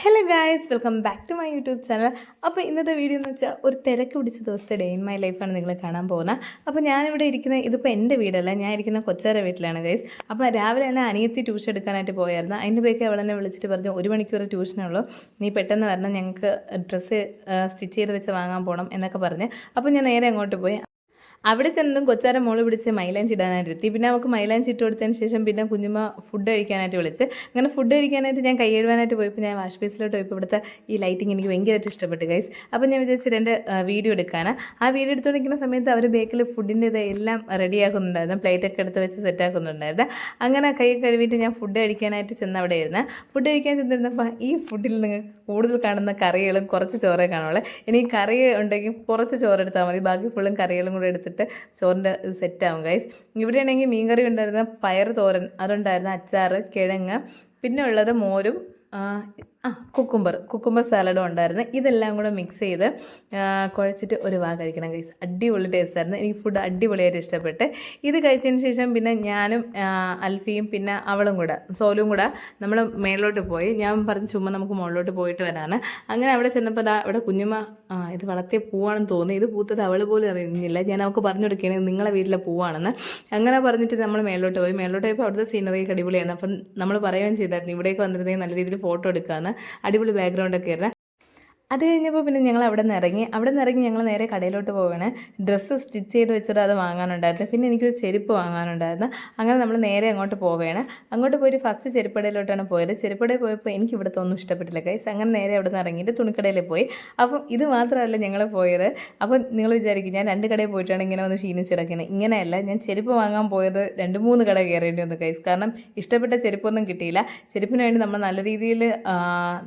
Hello guys welcome back to my YouTube channel അപ്പോൾ ഇന്നത്തെ video എന്ന് വെച്ചാൽ ഒരു തിരക്ക് പിടിച്ച ദിവസത്തെ ഡേ ഇൻ മൈ ലൈഫാണ് നിങ്ങൾ കാണാൻ പോകുന്നത് അപ്പോൾ ഞാനിവിടെ ഇരിക്കുന്ന ഇതിപ്പോൾ എന്റെ വീടല്ല ഞാൻ ഇരിക്കുന്ന കൊച്ചാര വീട്ടിലാണ് ഗൈസ് അപ്പോൾ രാവിലെ തന്നെ അനിയത്തി ട്യൂഷൻ എടുക്കാനായിട്ട് പോയായിരുന്നു. അതിന്റെ പേക്ക് അവൾ അവളെന്നെ വിളിച്ചിട്ട് പറഞ്ഞു ഒരു മണിക്കൂർ ട്യൂഷനുള്ളൂ നീ പെട്ടെന്ന് വരണം ഞങ്ങൾക്ക് ഡ്രസ്സ് സ്റ്റിച്ച് ചെയ്ത് വെച്ച് വാങ്ങാൻ പോകണം എന്നൊക്കെ പറഞ്ഞ്. അപ്പോൾ ഞാൻ നേരെ അങ്ങോട്ട് പോയി. അവിടെ ചെന്നതും കൊച്ചാര മോൾ പിടിച്ച് മൈലാഞ്ചി ഇടാനായിട്ട് എത്തി. പിന്നെ നമുക്ക് മൈലാഞ്ചി ഇട്ട് കൊടുത്തതിന് ശേഷം പിന്നെ കുഞ്ഞുമ്മ ഫുഡ് കഴിക്കാനായിട്ട് വിളിച്ച്. അങ്ങനെ ഫുഡ് കഴിക്കാനായിട്ട് ഞാൻ കൈ എഴുവാനായിട്ട് പോയപ്പോൾ ഞാൻ വാഷ് ബേസിലോട്ട് പോയപ്പോൾ ഇവിടുത്തെ ഈ ലൈറ്റിംഗ് എനിക്ക് ഭയങ്കരമായിട്ട് ഇഷ്ടപ്പെട്ടു ഗൈസ് അപ്പോൾ ഞാൻ വിചാരിച്ചു രണ്ട് വീഡിയോ എടുക്കാനാണ് ആ വീഡിയോ എടുത്തുകൊണ്ടിരിക്കുന്ന സമയത്ത് അവർ ബേക്കിൽ ഫുഡിന്റെ ഇതെല്ലാം റെഡിയാക്കുന്നുണ്ടായിരുന്നു പ്ലേറ്റൊക്കെ എടുത്ത് വെച്ച് സെറ്റാക്കുന്നുണ്ടായിരുന്നു അങ്ങനെ കൈ കഴുകിയിട്ട് ഞാൻ ഫുഡ് കഴിക്കാനായിട്ട് ചെന്ന് അവിടെ ഇരുന്ന് ഫുഡ് കഴിക്കാൻ ചെന്നിരുന്നപ്പോൾ ഈ ഫുഡിൽ നിങ്ങൾ കൂടുതൽ കാണുന്ന കറികളും കുറച്ച് ചോറേ കാണുള്ളൂ. ഇനി കറി ഉണ്ടെങ്കിൽ കുറച്ച് ചോറ് എടുത്താൽ മതി. ബാക്കി ഫുള്ളും കറികളും കൂടെ എടുത്തിട്ട് ചോറിന്റെ സെറ്റാവും ഗൈസ് ഇവിടെയാണെങ്കിൽ മീൻകറി ഉണ്ടായിരുന്ന പയർ തോരൻ അതുണ്ടായിരുന്ന അച്ചാറ് കിഴങ്ങ് പിന്നെ ഉള്ളത് മോരും ആ കുക്കുംബർ കുക്കുംബർ സാലഡും ഉണ്ടായിരുന്നു. ഇതെല്ലാം കൂടെ മിക്സ് ചെയ്ത് കുഴച്ചിട്ട് ഒരു വാ കഴിക്കണം ഗൈസ് അടിപൊളി ടേസ്റ്റ് ആയിരുന്നു. എനിക്ക് ഫുഡ് അടിപൊളിയായിട്ട് ഇഷ്ടപ്പെട്ട്. ഇത് കഴിച്ചതിന് ശേഷം പിന്നെ ഞാനും അൽഫിയും പിന്നെ അവളും കൂടെ സോലും കൂടെ നമ്മൾ മേളിലോട്ട് പോയി. ഞാൻ പറഞ്ഞു ചുമ്മാ നമുക്ക് മുകളിലോട്ട് പോയിട്ട് വരാണ് അങ്ങനെ അവിടെ ചെന്നപ്പോൾ ദാ ഇവിടെ കുഞ്ഞുമ്മ ഇത് വളർത്തിയ പൂവാണെന്ന് തോന്നി. ഇത് പൂത്തത് അവൾ പോലും അറിയുന്നില്ല ഞാൻ അവൾക്ക് പറഞ്ഞു കൊടുക്കുകയാണ് നിങ്ങളെ വീട്ടിലെ പൂവാണെന്ന്. അങ്ങനെ പറഞ്ഞിട്ട് നമ്മൾ മേളിലോട്ട് പോയി. മേളിലോട്ട് പോയപ്പോൾ അവിടുത്തെ സീനറി അടിപൊളിയാണ് അപ്പം നമ്മൾ പറയുകയും ചെയ്തായിരുന്നു ഇവിടേക്ക് വന്നിരുന്നെങ്കിൽ നല്ല രീതിയിൽ ഫോട്ടോ എടുക്കാമെന്ന് അടിപൊളി ബാക്ക്ഗ്രൗണ്ടൊക്കെ ആയിരുന്നു. അത് കഴിഞ്ഞപ്പോൾ പിന്നെ ഞങ്ങൾ അവിടെ നിന്ന് ഇറങ്ങി. അവിടെ നിന്ന് ഇറങ്ങി ഞങ്ങൾ നേരെ കടയിലോട്ട് പോവുകയാണ് ഡ്രസ്സ് സ്റ്റിച്ച് ചെയ്ത് വെച്ചിട്ട് അത് വാങ്ങാനുണ്ടായിരുന്നു. പിന്നെ എനിക്കൊരു ചെരുപ്പ് വാങ്ങാനുണ്ടായിരുന്നു. അങ്ങനെ നമ്മൾ നേരെ അങ്ങോട്ട് പോവുകയാണ് അങ്ങോട്ട് പോയിട്ട് ഫസ്റ്റ് ചെരുപ്പടയിലോട്ടാണ് പോയത്. ചെരുപ്പടയിൽ പോയപ്പോൾ എനിക്ക് ഇവിടുത്തെ ഒന്നും ഇഷ്ടപ്പെട്ടില്ല കൈസ് അങ്ങനെ നേരെ അവിടെ നിന്ന് ഇറങ്ങിയിട്ട് തുണിക്കടയിൽ പോയി. അപ്പം ഇത് മാത്രമല്ല ഞങ്ങൾ പോയത്. അപ്പം നിങ്ങൾ വിചാരിക്കും ഞാൻ രണ്ട് കടയിൽ പോയിട്ടാണ് ഇങ്ങനെ വന്ന് ക്ഷീണിച്ചിറക്കുന്നത് ഇങ്ങനെയല്ല ഞാൻ ചെരുപ്പ് വാങ്ങാൻ പോയത് രണ്ട് മൂന്ന് കട കയറേണ്ടി വന്നു കൈസ് കാരണം ഇഷ്ടപ്പെട്ട ചെരുപ്പൊന്നും കിട്ടിയില്ല. ചെരുപ്പിന് വേണ്ടി നമ്മൾ നല്ല രീതിയിൽ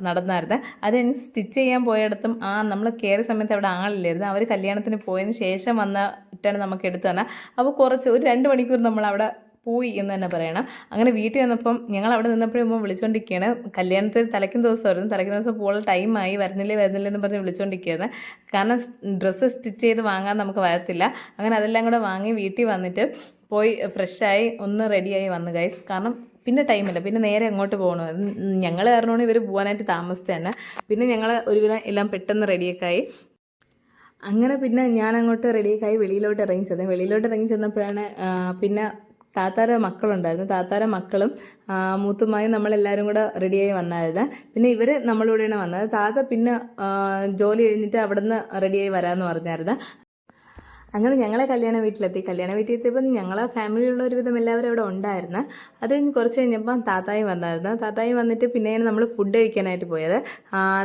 നടന്നായിരുന്നു. അത് സ്റ്റിച്ച് ചെയ്യാൻ പോയിടത്തും ആ നമ്മൾ കയറിയ സമയത്ത് അവിടെ ആളില്ലായിരുന്നു. അവർ കല്യാണത്തിന് പോയതിന് ശേഷം വന്നിട്ടാണ് നമുക്ക് എടുത്തു തന്നെ. അപ്പോൾ കുറച്ച് ഒരു രണ്ട് മണിക്കൂർ നമ്മൾ അവിടെ പോയി എന്ന് തന്നെ പറയണം. അങ്ങനെ വീട്ടിൽ വന്നപ്പം ഞങ്ങൾ അവിടെ നിന്നപ്പോഴും ഉമ്മ വിളിച്ചുകൊണ്ടിരിക്കുകയാണ് കല്യാണത്തിന് തലയ്ക്കുന്ന ദിവസമായിരുന്നു തലയ്ക്കുന്ന ദിവസം പോൾ ടൈമായി വരുന്നില്ലേ വരുന്നില്ല എന്ന് പറഞ്ഞ് വിളിച്ചുകൊണ്ടിരിക്കുകയാണ് കാരണം ഡ്രസ്സ് സ്റ്റിച്ച് ചെയ്ത് വാങ്ങാൻ നമുക്ക് വരത്തില്ല. അങ്ങനെ അതെല്ലാം കൂടെ വാങ്ങി വീട്ടിൽ വന്നിട്ട് പോയി ഫ്രഷായി ഒന്ന് റെഡിയായി വന്നു ഗൈസ് കാരണം പിന്നെ ടൈമില്ല. പിന്നെ നേരെ അങ്ങോട്ട് പോകണം ഞങ്ങൾ കാരണമാണ് ഇവർ പോകാനായിട്ട് താമസിച്ചത് തന്നെ. പിന്നെ ഞങ്ങൾ ഒരുവിധം എല്ലാം പെട്ടെന്ന് റെഡിയൊക്കെ ആയി അങ്ങനെ പിന്നെ ഞാൻ അങ്ങോട്ട് റെഡിയൊക്കെ വെളിയിലോട്ട് ഇറങ്ങി ചെന്നത് വെളിയിലോട്ട് ഇറങ്ങി ചെന്നപ്പോഴാണ് പിന്നെ താത്താര മക്കളുണ്ടായിരുന്നു. താത്താര മക്കളും മൂത്തുമായും നമ്മളെല്ലാവരും കൂടെ റെഡിയായി വന്നായിരുന്നു. പിന്നെ ഇവർ നമ്മളിവിടെയാണ് വന്നത്. താത്ത പിന്നെ ജോലി കഴിഞ്ഞിട്ട് അവിടുന്ന് റെഡിയായി വരാമെന്ന് പറഞ്ഞായിരുന്നു. അങ്ങനെ ഞങ്ങളെ കല്യാണ വീട്ടിലെത്തി. കല്യാണ വീട്ടിൽ എത്തിയപ്പോൾ ഞങ്ങളെ ഫാമിലിയിലുള്ള ഒരുവിധം എല്ലാവരും അവിടെ ഉണ്ടായിരുന്നു. അത് കഴിഞ്ഞ് കുറച്ച് കഴിഞ്ഞപ്പം താത്തായും വന്നായിരുന്നു. താത്തായും വന്നിട്ട് പിന്നെയാണ് നമ്മൾ ഫുഡ് കഴിക്കാനായിട്ട് പോയത്.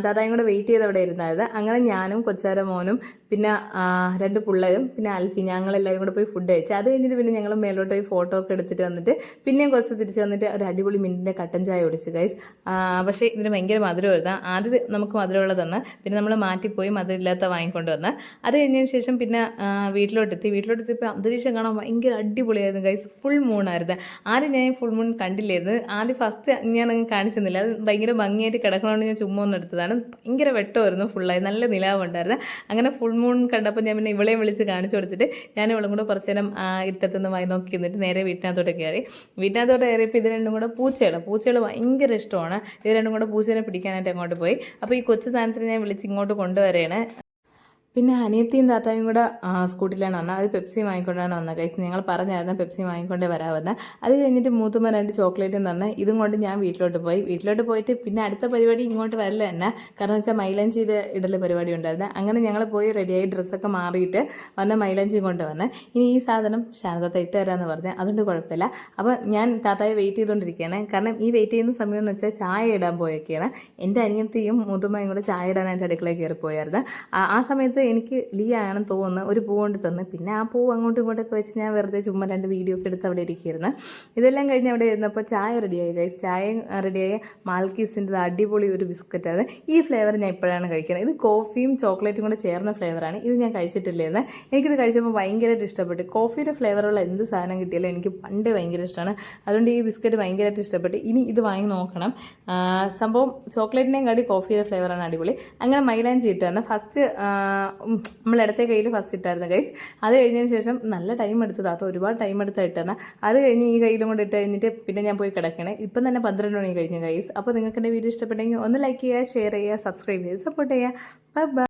താത്തായും കൂടെ വെയിറ്റ് ചെയ്ത് അവിടെ ഇരുന്നായിരുന്നു. അങ്ങനെ ഞാനും കൊച്ചാര മോനും പിന്നെ രണ്ട് പിള്ളേരും പിന്നെ അൽഫി ഞങ്ങളെല്ലാവരും കൂടെ പോയി ഫുഡ് കഴിച്ചു. അത് കഴിഞ്ഞിട്ട് പിന്നെ ഞങ്ങൾ മേലോട്ട് പോയി ഫോട്ടോ ഒക്കെ എടുത്തിട്ട് വന്നിട്ട് പിന്നെയും കുറച്ച് തിരിച്ച് വന്നിട്ട് ഒരു അടിപൊളി മിന്റിന്റെ കട്ടൻ ചായ കുടിച്ചു ഗൈസ് പക്ഷേ ഇതിന് ഭയങ്കര മധുരമായിരുന്നു. ആദ്യം നമുക്ക് മധുരമുള്ളത് തന്ന് പിന്നെ നമ്മൾ മാറ്റിപ്പോയി മധുരമില്ലാത്ത വാങ്ങിക്കൊണ്ട് വന്ന്. അത് കഴിഞ്ഞതിന് ശേഷം പിന്നെ വീട്ടിലോട്ടെത്തി. വീട്ടിലോട്ടെത്തിയപ്പോൾ അന്തരീക്ഷം കാണാൻ ഭയങ്കര അടിപൊളിയായിരുന്നു. ഗൈസ് ഫുൾ മൂണായിരുന്നു ആദ്യം ഞാൻ ഫുൾ മൂൺ കണ്ടില്ലായിരുന്നു. ആദ്യം ഫസ്റ്റ് ഞാൻ അങ്ങ് കാണിച്ചെന്നില്ല അത് ഭയങ്കര ഭംഗിയായിട്ട് കിടക്കണമെന്ന് ഞാൻ ചുമ്മാ ഒന്ന് എടുത്തതാണ്. ഭയങ്കര വെട്ടമായിരുന്നു ഫുള്ളായി നല്ല നിലാവുണ്ടായിരുന്നു അങ്ങനെ ഫുൾ മൂൺ കണ്ടപ്പോൾ ഞാൻ പിന്നെ ഇവളെയും വിളിച്ച് കാണിച്ചു കൊടുത്തിട്ട് ഞാൻ ഇവളും കൂടെ കുറച്ച് നേരം ഇട്ടത്തുനിന്ന് വായി നോക്കി നിന്നിട്ട് നേരെ വീട്ടിനകത്തോട്ട് കയറി. വീട്ടിനകത്തോട്ട് കയറിയപ്പോൾ ഇത് രണ്ടും കൂടെ പൂച്ചകൾ പൂച്ചകൾ ഭയങ്കര ഇഷ്ടമാണ്. ഇത് രണ്ടും കൂടെ പൂച്ചേനെ പിടിക്കാനായിട്ട് അങ്ങോട്ട് പോയി. അപ്പോൾ ഈ കൊച്ചു സാധനത്തിന് ഞാൻ വിളിച്ച് ഇങ്ങോട്ട് കൊണ്ടുവരികയാണ്. പിന്നെ അനിയത്തിയും താത്തായും കൂടെ സ്കൂട്ടിലാണ് വന്നത്. അവർ പെപ്സി വാങ്ങിക്കൊണ്ടാണ് വന്നത്. കൈസ് ഞങ്ങൾ പറഞ്ഞായിരുന്നു പെപ്സി വാങ്ങിക്കൊണ്ടേ വരാമെന്ന്. അത് കഴിഞ്ഞിട്ട് മൂത്തുമ്മ രണ്ട് ചോക്ലേറ്റും തന്നെ ഇതും കൊണ്ട് ഞാൻ വീട്ടിലോട്ട് പോയി. വീട്ടിലോട്ട് പോയിട്ട് പിന്നെ അടുത്ത പരിപാടി ഇങ്ങോട്ട് വരല തന്നെ. കാരണം വെച്ചാൽ മൈലഞ്ചിയിൽ ഇടൽ പരിപാടി ഉണ്ടായിരുന്നു. അങ്ങനെ ഞങ്ങൾ പോയി റെഡിയായി ഡ്രസ്സൊക്കെ മാറിയിട്ട് വന്ന് മൈലഞ്ചി കൊണ്ട് വന്ന്. ഇനി ഈ സാധനം ശാന്തത ഇട്ട് തരാമെന്ന് പറഞ്ഞ്. അതുകൊണ്ട് കുഴപ്പമില്ല. അപ്പോൾ ഞാൻ താത്തായെ വെയിറ്റ് ചെയ്തുകൊണ്ടിരിക്കുകയാണ് കാരണം ഈ വെയിറ്റ് ചെയ്യുന്ന സമയം എന്ന് വെച്ചാൽ ചായ ഇടാൻ പോയൊക്കെയാണ് എന്റെ അനിയത്തിയും മൂത്തുമ്മയും കൂടെ ചായ ഇടാനായിട്ട് അടുക്കളയിൽ കയറി പോയായിരുന്നു ആ സമയത്ത് എനിക്ക് ലീ ആണെന്ന് തോന്നുന്നു. ഒരു പൂ കൊണ്ട് തന്ന്. പിന്നെ ആ പൂ അങ്ങോട്ടും ഇങ്ങോട്ടൊക്കെ വെച്ച് ഞാൻ വെറുതെ ചുമ്മാ രണ്ട് വീഡിയോ ഒക്കെ എടുത്ത് അവിടെ ഇരിക്കുകയായിരുന്നു. ഇതെല്ലാം കഴിഞ്ഞ് അവിടെ ഇരുന്നപ്പോൾ ചായ റെഡിയായി ഗൈസ് ചായയും റെഡിയായി മാൽക്കീസിന്റെ അടിപൊളി ഒരു ബിസ്ക്കറ്റ് ആണ് ഈ ഫ്ലേവർ ഞാൻ ഇപ്പോഴാണ് കഴിക്കുന്നത്. ഇത് കോഫിയും ചോക്ലേറ്റും കൂടെ ചേർന്ന ഫ്ലേവറാണ് ഇത് ഞാൻ കഴിച്ചിട്ടില്ലായിരുന്നു. എനിക്കിത് കഴിച്ചപ്പോൾ ഭയങ്കരമായിട്ട് ഇഷ്ടപ്പെട്ടു. കോഫിയുടെ ഫ്ലേവറുള്ള എന്ത് സാധനം കിട്ടിയാലും എനിക്ക് പണ്ട് ഭയങ്കര ഇഷ്ടമാണ്. അതുകൊണ്ട് ഈ ബിസ്ക്കറ്റ് ഭയങ്കരമായിട്ട് ഇഷ്ടപ്പെട്ടു. ഇനി ഇത് വാങ്ങി നോക്കണം. സംഭവം ചോക്ലേറ്റിനെയും കാട്ടി കോഫിയുടെ ഫ്ലേവറാണ് അടിപൊളി. അങ്ങനെ മൈലാഞ്ചി ഇട്ട് തന്നെ. ഫസ്റ്റ് ഇടത്തെ കയ്യിൽ ഫസ്റ്റ് ഇട്ടായിരുന്നു ഗൈസ് അത് കഴിഞ്ഞതിന് ശേഷം നല്ല ടൈം എടുത്തത്. താത്ത ഒരുപാട് ടൈം എടുത്ത് ഇട്ടാണ് അത് കഴിഞ്ഞ് ഈ കയ്യിലും കൊണ്ട് ഇട്ട് കഴിഞ്ഞിട്ട് പിന്നെ ഞാൻ പോയി കിടക്കണേ. ഇപ്പം തന്നെ പന്ത്രണ്ട് മണി കഴിഞ്ഞു ഗൈസ് അപ്പോൾ നിങ്ങൾക്ക് എന്റെ വീഡിയോ ഇഷ്ടപ്പെട്ടെങ്കിൽ ഒന്ന് ലൈക്ക് ചെയ്യുക ഷെയർ ചെയ്യുക സബ്സ്ക്രൈബ് ചെയ്യുക സപ്പോർട്ട് ചെയ്യുക. Bye bye